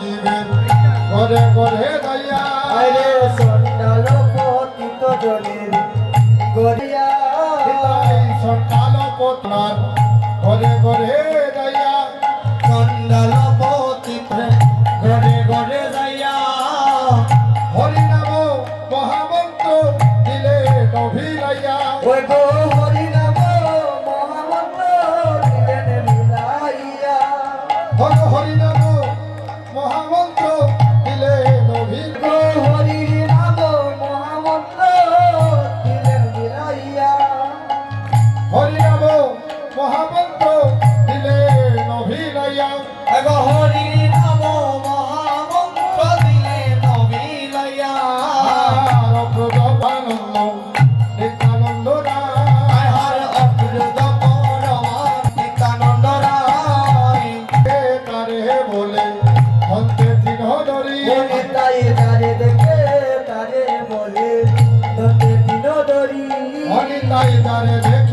জীবের ঘরে ঘরে দয়া আরে সন্ন্যাল পতিত জনের গরিয়া সন্ন্যাল পতনার ঘরে ঘরে হরিনাম মহামন্ত্র দিলে নভিলাইয়া এগো হরি তারে বলে হন্তে তিন ধরি মনে তাই তারে দেখে তারে বলে ধরতে দিন ধরি তাই তারে